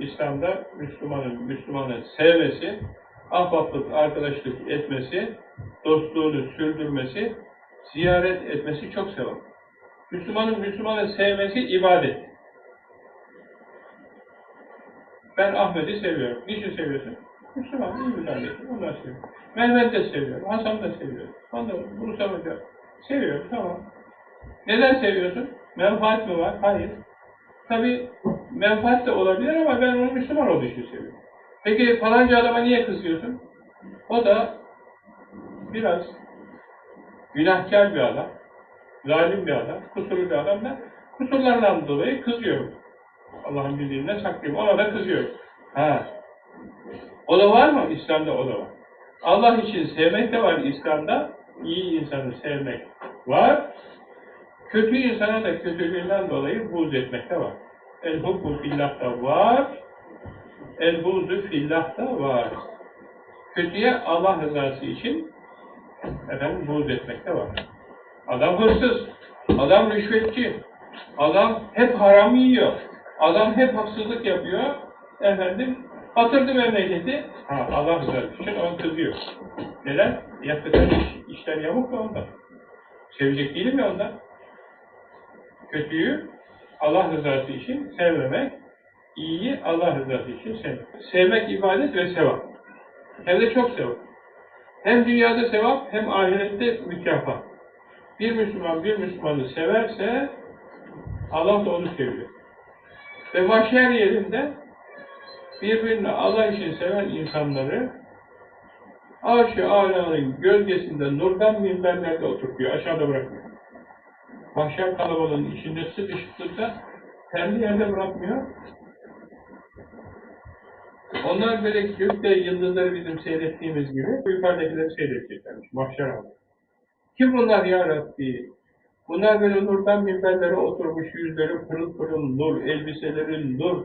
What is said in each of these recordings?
İslam'da Müslümanın Müslümanı sevmesi, ahbaplık, arkadaşlık etmesi, dostluğunu sürdürmesi, ziyaret etmesi çok sevap. Müslümanın Müslümanı sevmesi ibadet. Ben Ahmet'i seviyorum. Niçin seviyorsun? Müslüman, iyi bir kardeşim, ondan seviyorum. Mehmet de seviyorum, Hasan da seviyorum. Ondan, bunu Hoca seviyorum, tamam. Neden seviyorsun? Menfaat mi var? Hayır. Tabi menfaat de olabilir ama ben onu Müslüman olduğu için seviyorum. Peki falanca adama niye kızıyorsun? O da biraz günahkar bir adam, zalim bir adam, kusurlu bir adam da kusurlarından dolayı kızıyorum. Allah'ın bildiğinden saklıyorum. Ona da kızıyorum. Ha. O da var mı? İslam'da o da var. Allah için sevmek de var İslam'da. İyi insanı sevmek var. Kötü insana da kötülüğünden dolayı buğz etmek de var. El hubbu fillah da var. El buğzu fillah da var. Kötüye Allah rızası için efendim buğz etmek de var. Adam hırsız, adam rüşvetçi, adam hep haram yiyor, adam hep haksızlık yapıyor, efendim batırdı memleketi, ha, Allah rızası için ona kızıyor. Neden? Yaptıkları iş, işler yamuk da ondan. Sevecek değilim ya ondan. Kötüyü Allah rızası için sevmemek, iyiyi Allah rızası için sevmek. Sevmek ibadet ve sevap. Hem de çok sevap. Hem dünyada sevap hem ahirette mükafat. Bir Müslüman bir Müslümanı severse Allah da onu seviyor. Ve mahşer yerinde birbirini Allah için seven insanları arş-ı gölgesinde nurdan minberlerde oturtuyor, aşağıda bırakmıyor. Mahşer kalabalığının içinde sıkışıklıkta terli yerde bırakmıyor. Onlar böyle gökte yıldızları bizim seyrettiğimiz gibi yukarıdakileri seyredeceklermiş. Mahşer aldı. Kim bunlar ya? Bunlar böyle nurdan minberlere oturmuş yüzleri pırıl pırıl nur, elbiseleri nur.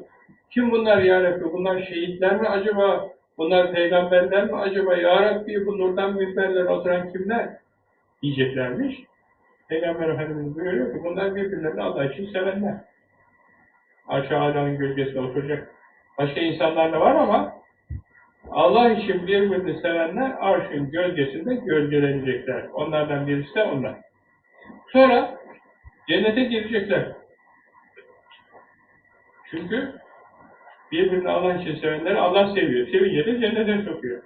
Kim bunlar ya? Bunlar şehitler mi acaba? Bunlar peygamberler mi acaba? Ya Rabbi bu nurdan minberlere oturan kimler? Diyeceklermiş. Peygamber Efendimiz buyuruyor ki bunlar birbirlerini Allah için sevenler. Arş-ı Alâ'nın gölgesinde oturacak. Başka insanlar da var ama Allah için birbirini sevenler arşın gölgesinde gölgelenecekler. Onlardan birisi de onlar. Sonra cennete girecekler. Çünkü birbirini Allah için sevenleri Allah seviyor. Sevince de cennete sokuyor.